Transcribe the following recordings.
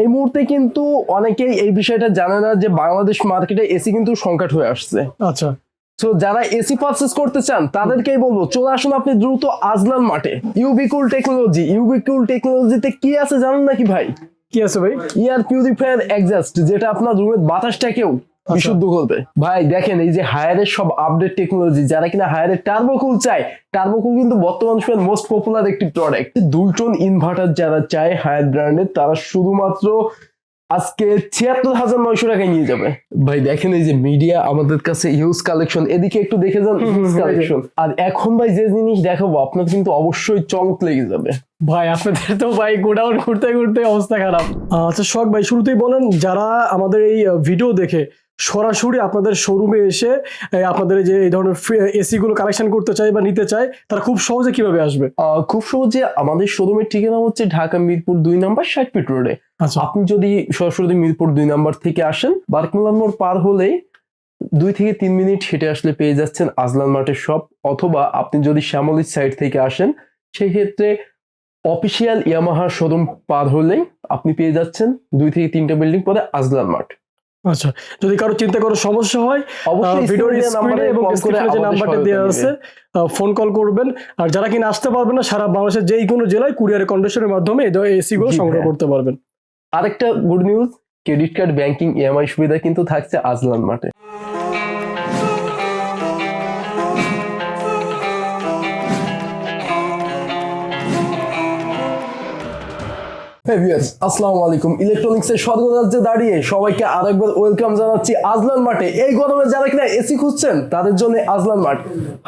এই মুহূর্তে কিন্তু অনেকেই এই বিষয়টা জানে না যে বাংলাদেশ মার্কেটে এসি কিন্তু সংকট হয়ে আসছে। আচ্ছা। তো যারা এসি পারচেস করতে চান তাদেরকেই বলব চলে আসুন আপনি দ্রুত আজলান মাঠে। ইউবিকুল টেকনোলজি ইউবিকুল টেকনোলজিতে কি আছে জানেন নাকি ভাই? কি আছে ভাই? ইয়ার পিউরিফায়ার এক্সাস্ট যেটা আপনার রুমের বাতাসটাকেও বিশুদ্ধ করবে ভাই দেখেন এই যে হায়ারের সব আপডেট টেকনোলজি যারা কিনা হায়ারের টার্বোকুল চায় টার্বোকুল কিন্তু বর্তমান সময়ের মোস্ট পপুলার একটি প্রোডাক্ট দুইটন ইনভার্টার যারা চায় হায়ার ব্র্যান্ডের তারা শুধুমাত্র আজকে ছিয়াত্তর হাজার নয়শো টাকায় নিয়ে যাবে। ভাই দেখেন এই যে মিডিয়া আমাদের কাছে হিউজ কালেকশন এদিকে একটু দেখে যান হিউজ কালেকশন আর এখন ভাই যে জিনিস দেখাবো আপনার কিন্তু অবশ্যই চমক লেগে যাবে। ভাই আপনাদের তো ভাই গোডাউন ঘুরতে ঘুরতে অবস্থা খারাপ। আচ্ছা শখ ভাই শুরুতেই বলেন যারা আমাদের এই ভিডিও দেখে সরাসরি আপনাদের শোরুমে এসে আপনাদের যে এই ধরনের এসি গুলো কালেকশন করতে চায় বা নিতে চায় তারা খুব সহজে কীভাবে আসবে? খুব সহজে আমাদের শোরুমের ঠিকানা হচ্ছে ঢাকা মিরপুর দুই নাম্বার ষাট ফিট রোডে আচ্ছা। আপনি যদি সরাসরি মিরপুর দুই নাম্বার থেকে আসেন বার্কমিলান মোড় পার হলেই দুই থেকে তিন মিনিট হেঁটে আসলে পেয়ে যাচ্ছেন আজলান মার্টের শপ অথবা আপনি যদি শ্যামলির সাইড থেকে আসেন সেই ক্ষেত্রে অফিসিয়াল ইয়ামাহার শোরুম পার হলেই আপনি পেয়ে যাচ্ছেন দুই থেকে তিনটা বিল্ডিং পরে আজলান মার্ট। আচ্ছা যদি কারও চিন্তা করার সমস্যা হয় ভিডিওর স্ক্রিনে এবং call যে নাম্বারটা দেওয়া আছে ফোন কল করবেন। আর যারা কিনা আসতে পারবেন না সারা বাংলাদেশের যেই কোনো জেলায় কুরিয়ার কন্ডিশনের মাধ্যমে এসি গুলো সংগ্রহ করতে পারবেন। আরেকটা good news credit card banking EMI সুবিধা কিন্তু থাকছে আজলান মার্টে আসসালামু আলাইকুম। ইলেকট্রনিক্স এর স্বর্গরাজ্যে দাঁড়িয়ে সবাইকে আরেকবার ওয়েলকাম জানাচ্ছি আজলান মাঠে। এই গরমে যারা কিনা এসি খুঁজছেন, তাদের জন্য আজলান মাঠ।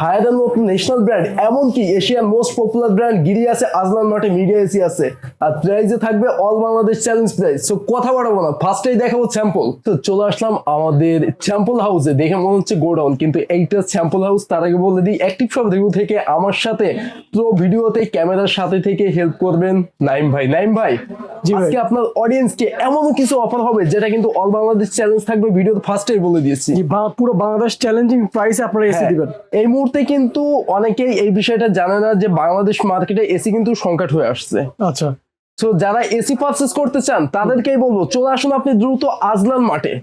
হায়ার অ্যান্ড ন্যাশনাল ব্র্যান্ড এমনকি এশিয়ার মোস্ট পপুলার ব্র্যান্ড গিরি আছে, আজলান মাঠে মিডিয়া এসি আছে। আর প্রাইজে থাকবে all Bangladesh challenge price so কথা বাড়াবো না ফার্স্টেই দেখাবো স্যাম্পল তো চলে আসলাম আমাদের স্যাম্পল হাউসে দেখে মনে হচ্ছে গোডাউন, কিন্তু এইটা স্যাম্পল হাউস তার আগে বলে দিই অ্যাক্টিভ সব রিভিউ থেকে আমার সাথে পুরো ভিডিওতে ক্যামেরার সাথে থেকে হেল্প করবেন নাইম ভাই। নাইম ভাই। আজকে আপনার অডিয়েন্সকে এমন কিছু অফার হবে যেটা কিন্তু অল বাংলাদেশ চ্যালেঞ্জ থাকবে ভিডিওতে ফার্স্টেই বলে দিয়েছি। পুরো বাংলাদেশ চ্যালেঞ্জিং প্রাইসে আপনারা এসি হ্যাঁ, দিবেন। এই মুহূর্তে কিন্তু অনেকেই এই বিষয়টা জানে না যে বাংলাদেশ মার্কেটে এসি কিন্তু সংকট হয়ে আসছে। আচ্ছা। তো যারা এসি পারচেস করতে চান তাদেরকেই বলব চলে আসুন আপনি দ্রুত আজলান মাঠে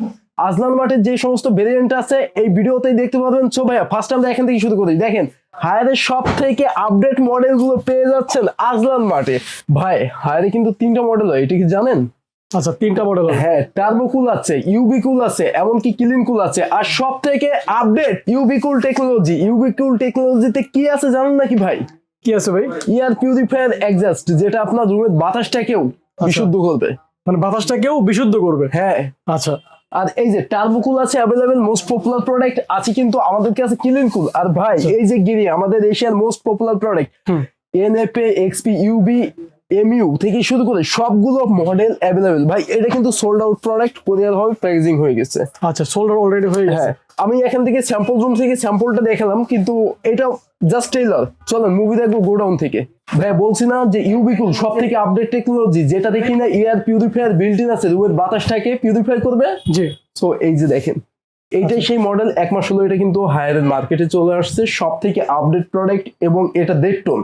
আজলান মাঠের যে সমস্ত ভেরিয়েন্ট আছে এই ভিডিওতেই দেখতে পাবেন সো ভাইয়া ফার্স্ট আমরা এখান থেকে শুরু করি। দেখেন হায়ারের সব থেকে আপডেট মডেলগুলো পেয়ে যাচ্ছেন আজলান মাঠে। ভাই হায়ারে কিন্তু তিনটা মডেল হয় এটা কি জানেন? আচ্ছা তিনটা মডেল হ্যাঁ। টার্বো কুল আছে ইউবি কুল আছে এমনকি ক্লিন কুল আছে। আর সব থেকে update UV cool technology UV cool টেকনোলজিতে কি আছে জানেন নাকি ভাই? কি আছে ভাই? ইয়ার পিউরিফায়ার এক্সাস্ট যেটা আপনার রুমের বাতাসটাকেও বিশুদ্ধ করবে। মানে বাতাসটাকেও বিশুদ্ধ করবে? হ্যাঁ। আচ্ছা। আর এই যে টার্বোকুল আছে অ্যাভেলেবেল মোস্ট পপুলার প্রোডাক্ট আছে কিন্তু আমাদের কাছে ক্লিন কুল। আর ভাই এই যে গিরি আমাদের এশিয়ার মোস্ট পপুলার প্রোডাক্ট এনএফএ এনএপএ এক্সপি ইউবি এমইউ থেকে শুরু করে সবগুলো মডেল অ্যাভেলেবেল ভাই এটা কিন্তু সোল্ড আউট প্রোডাক্ট কোরিয়ার হবে প্যাকেজিং হয়ে গেছে। আচ্ছা সোল্ডার অলরেডি হয়ে গেছে। হ্যাঁ আমি এখান থেকে স্যাম্পল রুম থেকে স্যাম্পলটা দেখালাম কিন্তু এটা জাস্ট টেইলার চলো মুভি দেখব গোডাউন থেকে। ভাই বলছি না যে ইউবিকুল সব থেকে আপডেট টেকনোলজি যেটা দেখি না এয়ার পিউরিফায়ার বিল্ট ইন আছে রুমের বাতাসটাকে পিউরিফাই করবে? জি। সো এই যে দেখেন। এইটাই সেই মডেল এক মাস হলো এটা কিন্তু হায়ার মার্কেটে চলে আসছে। সব থেকে আপডেট প্রোডাক্ট এবং এটা দেড় টন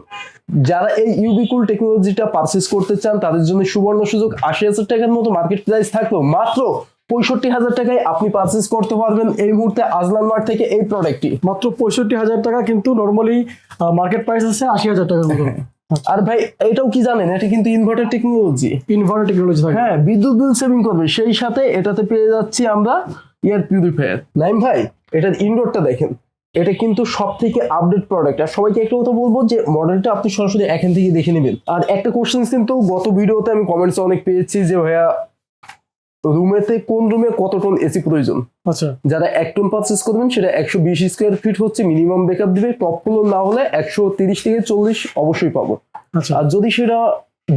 যারা এই ইউবিকুল টেকনোলজিটা পারচেস করতে চান তাদের জন্য সুবর্ণ সুযোগ। আশি হাজার টাকার মতো মার্কেট প্রাইস থাকলেও মাত্র পঁয়ষট্টি হাজার টাকায় আপনি পারচেস করতে পারবেন এই মুহূর্তে আজলান মার্ট থেকে এই প্রোডাক্টটি মাত্র পঁয়ষট্টি হাজার টাকা কিন্তু নর্মালি মার্কেট প্রাইস আছে আশি হাজার টাকার মতো। আর ভাই এটাও কি জানেন? এটা কিন্তু ইনভার্টার টেকনোলজি ইনভার্টার টেকনোলজি হ্যাঁ বিদ্যুৎ বিল সেভিং করবে। সেই সাথে এটাতে পেয়ে যাচ্ছি আমরা এয়ার পিউরিফায়ার নাইম ভাই এটার ইনডোরটা দেখেন। এটা কিন্তু সব থেকে আপডেট প্রোডাক্ট আর সবাইকে একটা কথা বলব যে মডেলটা আপনি সরাসরি এখান থেকে দেখে নেবেন। আর একটা কোশ্চেন কিন্তু গত ভিডিওতে আমি কমেন্টস অনেক পেয়েছি যে ভাইয়া রুমেতে কোন রুমে কত টন এসি প্রয়োজন? আচ্ছা। যারা এক টন পারচেস করবেন সেটা একশো বিশ স্কোয়ার ফিট হচ্ছে মিনিমাম ব্যাকআপ দিবে। টপ ফ্লোর না হলে একশো তিরিশ থেকে চল্লিশ অবশ্যই পাবো। আচ্ছা। আর যদি সেটা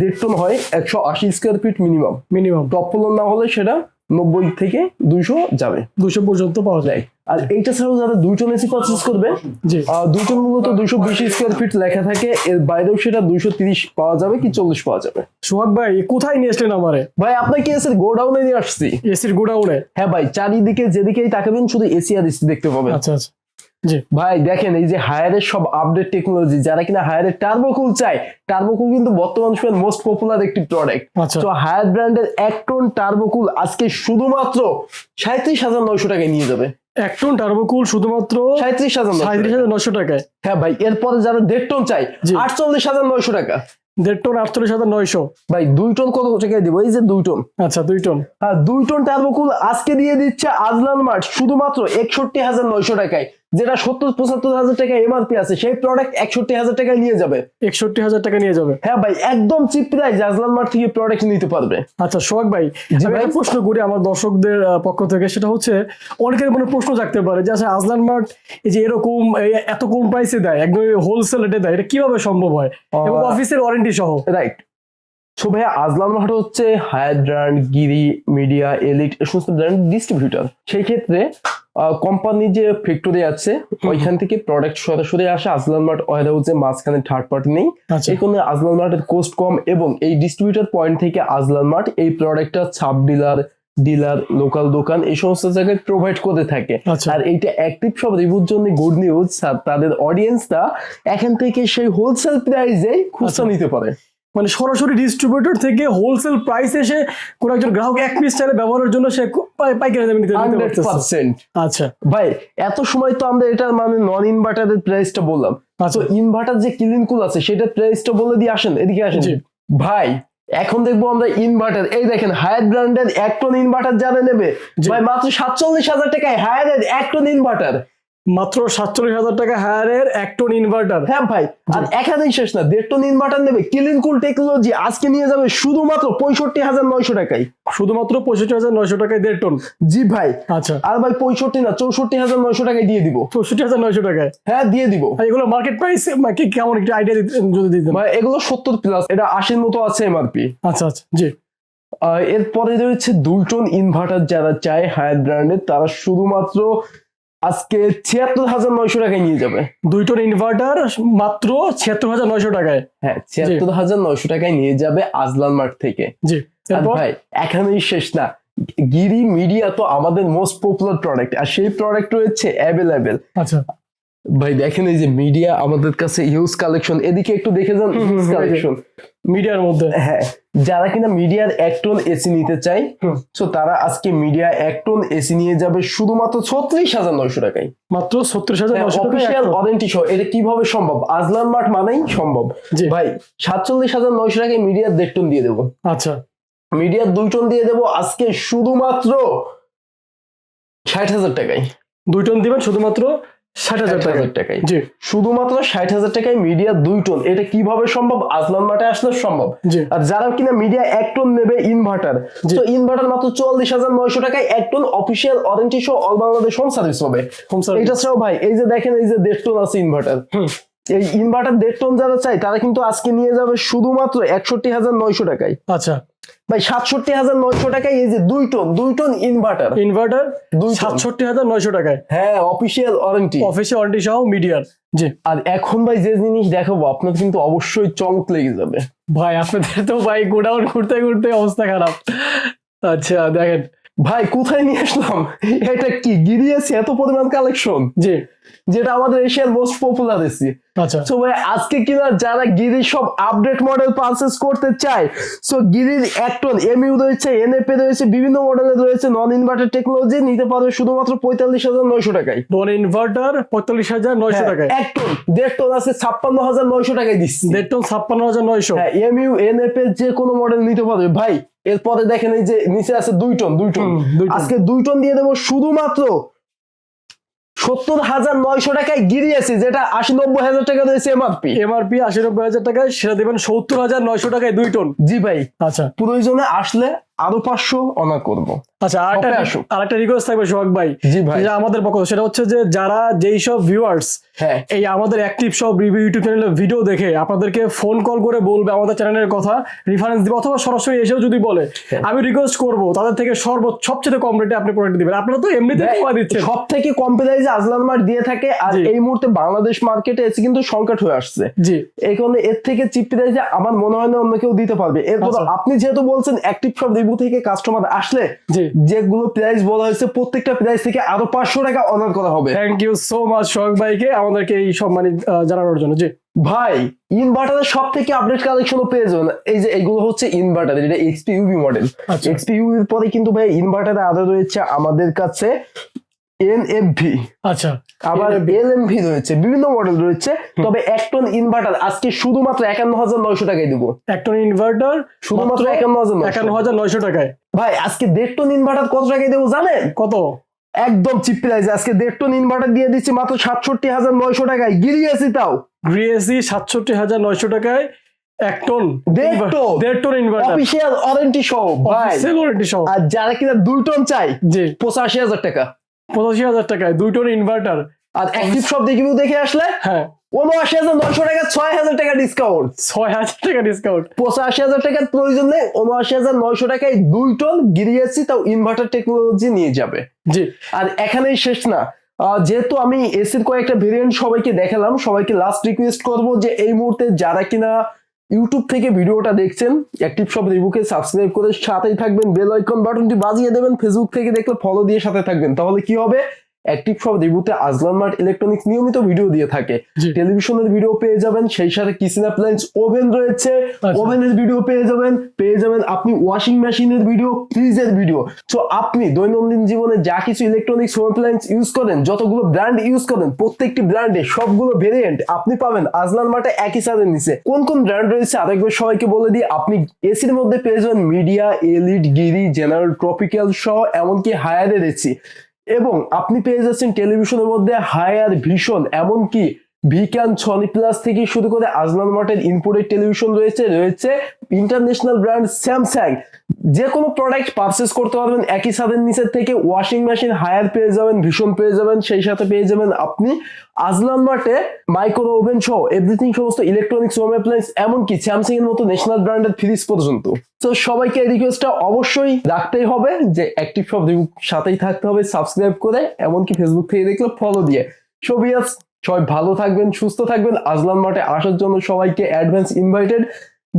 দেড় টন হয় একশো আশি square feet minimum minimum top floor না হলে সেটা নব্বই থেকে দুইশো যাবে। দুইশো পর্যন্ত পাওয়া যায়। আর এইটা ছাড়াও যারা দুইটন এসি পারচেস করবে জি। আহ, দুই টন মূলত দুইশো বিশ স্কোয়ার ফিট লেখা থাকে। এর বাইরেও সেটা দুইশো তিরিশ পাওয়া যাবে কি চল্লিশ পাওয়া যাবে। সোহাগ ভাই কোথায় নিয়ে আসলেন আমারে? ভাই আপনাকে এসির গোডাউনে নিয়ে আসছি। এসির গোডাউনে? হ্যাঁ ভাই চারিদিকে যেদিকেই তাকাবেন শুধু এসি আর এসি দেখতে পাবেন। আচ্ছা আচ্ছা। ভাই দেখেন এই যে হায়ারের সব আপডেট টেকনোলজি যারা কিনা হায়ারের টার্বোকুল চায় টার্বোকুল কিন্তু বর্তমান সময়ের মোস্ট পপুলার একটি প্রোডাক্ট আচ্ছা। তো হায়ার ব্র্যান্ডের এক টন টার্বোকুল আজকে শুধুমাত্র সাঁত্রিশ হাজার নয়শো টাকায় নিয়ে যাবে। এক টন টার্বোকুল শুধুমাত্র সাঁত্রিশ হাজার নয়শো সাঁত্রিশ হাজার নশো টাকায়। হ্যাঁ ভাই এরপরে যারা দেড় টন চাই। আটচল্লিশ হাজার নয়শো টাকা। দেড় টন আটচল্লিশ হাজার নয়শো। ভাই দুই টন কত টাকায় দিব? এই যে দুই টন আচ্ছা দুই টন হ্যাঁ দুই টন টার্বোকুল আজকে দিয়ে দিচ্ছে আজলান মার্ট শুধুমাত্র একষট্টি হাজার নয়শো টাকায়। যেটা সত্তর পঁচাত্তর হাজার টাকা এমআরপি আছে সেই প্রোডাক্ট একষট্টি হাজার টাকায় নিয়ে যাবে। একষট্টি হাজার টাকা নিয়ে যাবে। হ্যাঁ ভাই একদম চিপ প্রাইস আজলান মার্ট থেকে প্রোডাক্ট নিতে পারবে। আচ্ছা সোহাগ ভাই একটা প্রশ্ন করি আমার দর্শকদের পক্ষ থেকে সেটা হচ্ছে অনেকের মনে প্রশ্ন থাকতে পারে যে আচ্ছা আজলান মার্ট এই যে এরকম এত কম প্রাইসে দেয় একদম হোলসেল রেটে দেয় এটা কীভাবে সম্ভব হয়? এবং অফিসের ওয়ারেন্টি সহ। রাইট সো ভাইয়া আজলান মার্ট হচ্ছে Haier brand Gree Midea Elite এই সমস্ত ব্র্যান্ড ডিস্ট্রিবিউটর সেই ক্ষেত্রে কোম্পানি যে ফ্যাক্টরি আছে ওইখান থেকে প্রোডাক্ট সরাসরি আসে আজলান মার্ট ওয়ার হাউসে মাঝখানে থার্ড পার্টি নেই। আচ্ছা। এই কারণে আজলান মার্টের কোস্ট কম এবং এই ডিস্ট্রিবিউটর পয়েন্ট থেকে আজলান মার্ট এই প্রোডাক্টটা ছাপ ডিলার ডিলার লোকাল দোকান এই সমস্ত জায়গায় প্রোভাইড করে থাকে। আচ্ছা। আর এইটা অ্যাক্টিভ সব রিভিউর জন্য গুড নিউজ তাদের অডিয়েন্সটা এখান থেকে সেই হোলসেল প্রাইসে খুচরা আচ্ছা। নিতে পারে। মানে সরাসরি ডিস্ট্রিবিউটর থেকে হোলসেল প্রাইস এসে কোন একজন গ্রাহক এক পিস চাইলে ব্যবহারের জন্য সে পাইকারি দামে নিতে পারতেছে। আচ্ছা। ভাই এত সময় তো আমরা এটার মানে নন ইনভার্টারের প্রাইসটা বললাম। আচ্ছা। ইনভার্টার যে ক্লিন কুল আছে সেটার প্রাইসটা বলে দিয়ে আসেন এদিকে আসেন। ভাই এখন দেখব আমরা ইনভার্টার এই দেখেন হায়ার ব্র্যান্ডের এক টন ইনভার্টার যারা নেবে। ভাই মাত্র সাতচল্লিশ হাজার টাকায় হায়ারের এক টন ইনভার্টার মাত্র সাতচল্লিশ হাজার টাকা হায়ারের এক টন ইনভার্টার হ্যাঁ ভাই আর এখানেই শেষ না দেড় টন ইনভার্টার নেবে। ক্লিন কুল টেকনোলজি আজকে নিয়ে যাবে শুধুমাত্র পঁয়ষট্টি হাজার নয়শো টাকায়। শুধুমাত্র পঁয়ষট্টি হাজার নয়শো টাকায় দেড় টন জি ভাই। আচ্ছা। আর ভাই পঁয়ষট্টি না চৌষট্টি হাজার নয়শো টাকায় দিয়ে দিব। চৌষট্টি হাজার নয়শো টাকায়? হ্যাঁ দিয়ে দিব। আর এগুলো মার্কেট প্রাইস কেমন একটা আইডিয়া যদি দিতে ভাই এগুলো সত্তর প্লাস এটা আশির মতো আছে এমআরপি আচ্ছা আচ্ছা জি। এরপরে রয়েছে দুই টন ইনভার্টার যারা চায় হায়ার ব্র্যান্ডের তারা শুধুমাত্র আজকে ছিয়াত্তর হাজার নয়শো টাকায় নিয়ে যাবে। দুই টন ইনভার্টার মাত্র ছিয়াত্তর হাজার নয়শো টাকায়। হ্যাঁ ছিয়াত্তর হাজার নয়শো টাকায় নিয়ে যাবে আজলান মার্ট থেকে। জি। ভাই এখানেই শেষ না। গিরি মিডিয়া তো আমাদের মোস্ট পপুলার প্রোডাক্ট আর সেই প্রোডাক্ট রয়েছে অ্যাভেলেবেল আচ্ছা। ভাই দেখেন এই যে মিডিয়া আমাদের কাছে হিউজ কালেকশন এদিকে একটু দেখে যান হিউজ। কালেকশন মিডিয়ার মধ্যে। হ্যাঁ যারা কিনা মিডিয়ার এক টন এসি নিতে হুম। তো তারা আজকে মিডিয়া এক টন এসি নিয়ে যাবে শুধুমাত্র ছত্রিশ হাজার নয়শো টাকায়। মাত্র ছত্রিশ হাজার অফিসিয়াল ওয়ারেন্টি সহ এটা কীভাবে সম্ভব? আজলান মার্ট মানেই সম্ভব। ভাই সাতচল্লিশ হাজার নয়শো টাকায় মিডিয়ার দেড় টন দিয়ে দেবো। আচ্ছা। মিডিয়ার দুই টন দিয়ে দেবো আজকে শুধুমাত্র ষাট হাজার টাকায়। দুই টন দিবেন শুধুমাত্র ষাট হাজার টাকায়। জি। শুধুমাত্র ষাট হাজার টাকায় মিডিয়া দুই টন এটা কীভাবে সম্ভব? আজলান মার্টে আসলে সম্ভব। আর যারা কিনা মিডিয়া এক টন নেবে ইনভার্টার। তো ইনভার্টার মাত্র চুয়াল্লিশ হাজার নয়শো টাকায় এক টন অফিসিয়াল ওয়ারেন্টি সহ অল বাংলাদেশ হোম সার্ভিস হবে। এটা ছাড়াও ভাই এই যে দেখেন এই যে দেড় টন আছে ইনভার্টার। এই ইনভার্টার দেড় টন যারা চাই তারা কিন্তু আজকে নিয়ে যাবে শুধুমাত্র একষট্টি হাজার নয়শো টাকায়। আচ্ছা। ভাই সাতষট্টি হাজার নয়শো টাকায় এই যে দুই টন দুই টন ইনভার্টার ইনভার্টার সাতষট্টি হাজার নয়শো টাকায়। হ্যাঁ অফিসিয়াল ওয়ারেন্টি অফিসিয়াল ওয়ারেন্টি সহ মিডিয়ার জি। আর এখন ভাই যে জিনিস দেখাবো আপনার কিন্তু অবশ্যই চমক লেগে যাবে। ভাই আপনাদের তো ভাই গোডাউন ঘুরতে ঘুরতে অবস্থা খারাপ। আচ্ছা দেখেন। ভাই কোথায় নিয়ে আসলাম? এটা কি গিরিয়েছে এত পরিমাণ কালেকশন জি যেটা আমাদের এশিয়ার মোস্ট পপুলার এসি আচ্ছা। সো ভাই আজকে কিনা যারা গিরির সব আপডেট মডেল পারচেস করতে চায় সো গিরির এক টন এমইউ রয়েছে এনএপি রয়েছে বিভিন্ন মডেলের রয়েছে নন ইনভার্টার টেকনোলজি নিতে পারবে শুধুমাত্র পঁয়তাল্লিশ হাজার নয়শো টাকায়। নন ইনভার্টার পঁয়তাল্লিশ হাজার নয়শো হ্যাঁ, টাকায়। এক টন দেড় টন আছে ছাপ্পান্ন হাজার নয়শো টাকায় দিচ্ছি। দেড় টন ছাপ্পান্ন হাজার নয়শো। হ্যাঁ এমইউ এনএফ এর যে কোনো মডেল নিতে পারবে। ভাই এরপরে দেখেন এই যে নিচে আছে দুই টন দুই টন। আজকে দুই টন দিয়ে দেবো শুধুমাত্র সত্তর হাজার নয়শো টাকায় গিরিয়েছি যেটা আশি নব্বই হাজার টাকা রয়েছে এমআরপি এমআরপি আশি নব্বই হাজার টাকায় সেটা দেবেন সত্তর হাজার নয়শো টাকায় দুই টন। জি ভাই। আচ্ছা। প্রয়োজনে আসলে আরও পাঁচশো অনার করব। আচ্ছা আরেকটা আরেকটা রিকোয়েস্ট থাকবে সোহাগ ভাই। জি ভাই। যেটা আমাদের পক্ষ সেটা হচ্ছে যে যারা যেই সব ভিউয়ার্স হ্যাঁ। এই আমাদের অ্যাক্টিভ সব রিভিউ ইউটিউব চ্যানেলের ভিডিও দেখে আপনাদেরকে ফোন কল করে বলবে আমাদের চ্যানেলের কথা রেফারেন্স দিবে অথবা সরাসরি এসেও যদি বলে হ্যাঁ। আমি রিকোয়েস্ট করব তাদের থেকে সর্বোচ্চ সবচেয়ে কম রেটে আপনি প্রোডাক্ট দিবেন। আপনারা তো এমনিতে দিচ্ছেন। সব থেকে কম প্রাইসে আজলান মার্ট দিয়ে থাকে আর এই মুহূর্তে বাংলাদেশ মার্কেটে এসে কিন্তু সংকট হয়ে আসছে। জি। এই কারণে এর থেকে চিপ প্রাইসে আমার মনে হয় না অন্য কেউ দিতে পারবে। এরপর আচ্ছা। আপনি যেহেতু বলছেন অ্যাক্টিভ সব রিভিউ রিভিউ থেকে কাস্টমার আসলে যেগুলো প্রাইস বলা হয়েছে প্রত্যেকটা প্রাইস থেকে আরও পাঁচশো টাকা অনার করা হবে। থ্যাংক ইউ সো মাচ শখ ভাইকে আমাদেরকে এই সম্মানিত জানানোর জন্য। জি। ভাই ইনভার্টারের সব থেকে আপডেট কালেকশনও পেয়ে যাবেন। এই যে এগুলো হচ্ছে ইনভার্টার এটা এক্সপি ইউভি মডেল এক্সপি ইউভির পরে কিন্তু ভাই ইনভার্টারে আরও রয়েছে আমাদের কাছে। এনএফভি আচ্ছা। আবার এলএমভি রয়েছে বিভিন্ন মডেল রয়েছে তবে এক টন ইনভার্টার আজকে শুধুমাত্র একান্ন হাজার নয়শো টাকায় দিব। একটা ইনভার্টার শুধুমাত্র একান্ন হাজার একান্ন হাজার নয়শো টাকায়। ভাই আজকে দেড় টন ইনভার্টার কত টাকায় দেবো জানেন? কত? একদম চিপ প্রাইস আজকে দেড় টন ইনভার্টার দিয়ে দিচ্ছি মাত্র সাতষট্টি হাজার নয়শো টাকায়। গিরিয়েছি তাও। গ্রিএসি সাতষট্টি হাজার নয়শো টাকায় এক টন দেড় টন। দেড় টন ইনভার্টার অফিসিয়াল ওয়ারেন্টি সহ ভাই। ওয়ারেন্টি সহ। আর যারা কিনা দুই টন চাই জি। পঁচাশি হাজার টাকা। পঁচাশি হাজার টাকায় দুই টন ইনভার্টার আর অ্যাক্টিভ সব দেখে দেখে আসলে হ্যাঁ। উনআশি হাজার নয়শো টাকা ছয় হাজার টাকা ডিসকাউন্ট ছয় হাজার টাকা ডিসকাউন্ট পঁচাশি হাজার টাকার প্রয়োজন নেই উনআশি হাজার নয়শো টাকায় দুই টন গিরিয়েছি তাও ইনভার্টার টেকনোলজি নিয়ে যাবে। জি। আর এখানেই শেষ না। যেহেতু আমি এসির কয়েকটা ভেরিয়েন্ট সবাইকে দেখালাম সবাইকে লাস্ট রিকোয়েস্ট করব যে এই মুহূর্তে যারা কিনা ইউটিউব থেকে ভিডিওটা দেখছেন অ্যাক্টিভ সব রিবুকে সাবস্ক্রাইব করে সাথেই থাকবেন বেল আইকন বাটনটি বাজিয়ে দেবেন ফেসবুক থেকে দেখলে ফলো দিয়ে সাথে থাকবেন। তাহলে কি হবে? অ্যাক্টিভ সব রিভিউতে আজলান মার্ট ইলেকট্রনিক্স নিয়মিত ভিডিও দিয়ে থাকে। টেলিভিশনের ভিডিও পেয়ে যাবেন সেই সাথে কিচেন অ্যাপ্লায়েন্স ওভেন রয়েছে। আচ্ছা। ওভেনের ভিডিও পেয়ে যাবেন পেয়ে যাবেন আপনি ওয়াশিং মেশিনের ভিডিও ফ্রিজের ভিডিও তো আপনি দৈনন্দিন জীবনে যা কিছু ইলেকট্রনিক্স হোম অ্যাপ্লায়েন্স ইউজ করেন যতগুলো ব্র্যান্ড ইউজ করেন প্রত্যেকটি ব্র্যান্ডে সবগুলো ভেরিয়েন্ট আপনি পাবেন। আজলান মার্টে একই সাথে নিচে। কোন কোন ব্র্যান্ড রয়েছে? আরেকবার সবাইকে বলে দিই আপনি এসির মধ্যে পেয়ে যাবেন Midea Elite Gree General Tropical সহ এমনকি হায়ারের এসি এবং আপনি পেয়ে যাচ্ছেন টেলিভিশনের মধ্যে হায়ার ভিশন এমনকি ভিক্যান সনি প্লাস থেকে শুরু করে আজলান মার্টের ইনপুটেড টেলিভিশন রয়েছে রয়েছে ইন্টারন্যাশনাল ব্র্যান্ড স্যামসাং যে কোনো প্রোডাক্ট পারচেস করতে পারবেন, একই সাথে নিচের থেকে ওয়াশিং মেশিন হায়ার পেয়ে যাবেন, ভীষণ পেয়ে যাবেন, সেই সাথে পেয়ে যাবেন আপনি আজলান মার্টে মাইক্রো ওভেন সহ এভরিথিং সমস্ত ইলেকট্রনিক্স হোম অ্যাপ্লায়েন্স এমনকি স্যামসাং এর মতো ন্যাশনাল ব্র্যান্ডের ফ্রিজ পর্যন্ত। তো সবাইকে এই রিকোয়েস্টটা অবশ্যই রাখতেই হবে যে অ্যাক্টিভ সব সাথেই থাকতে হবে সাবস্ক্রাইব করে, এমনকি ফেসবুক থেকে দেখলে ফলো দিয়ে। সবিয়াস সবাই ভালো থাকবেন, সুস্থ থাকবেন। আজলান মার্টে আসার জন্য সবাইকে অ্যাডভান্স ইনভাইটেড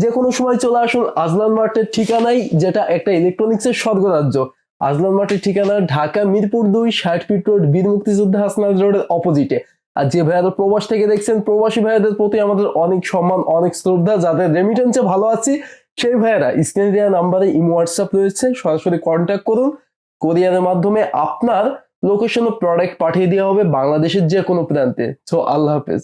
যে কোনো সময় চলে আসুন, আজলান মার্টের ঠিকানাই যেটা একটা ইলেকট্রনিক্সের স্বর্গরাজ্য। আজলান মার্টের ঠিকানা ঢাকা মিরপুর দুই, ষাট ফিট রোড, বীর মুক্তিযোদ্ধা হাসনাজ রোডের অপোজিটে আর যে ভাইয়ারা প্রবাস থেকে দেখছেন, প্রবাসী ভাইয়াদের প্রতি আমাদের অনেক সম্মান, অনেক শ্রদ্ধা। যাদের রেমিটেন্সে ভালো আছি, সেই ভাইয়ারা স্ক্রিনে দেওয়া নাম্বারে ইমো হোয়াটসঅ্যাপ রয়েছে। সরাসরি কন্ট্যাক্ট করুন। কোরিয়ারের মাধ্যমে আপনার লোকেশন ও প্রোডাক্ট পাঠিয়ে দেওয়া হবে বাংলাদেশের যে কোনো প্রান্তে। সো আল্লাহ হাফেজ।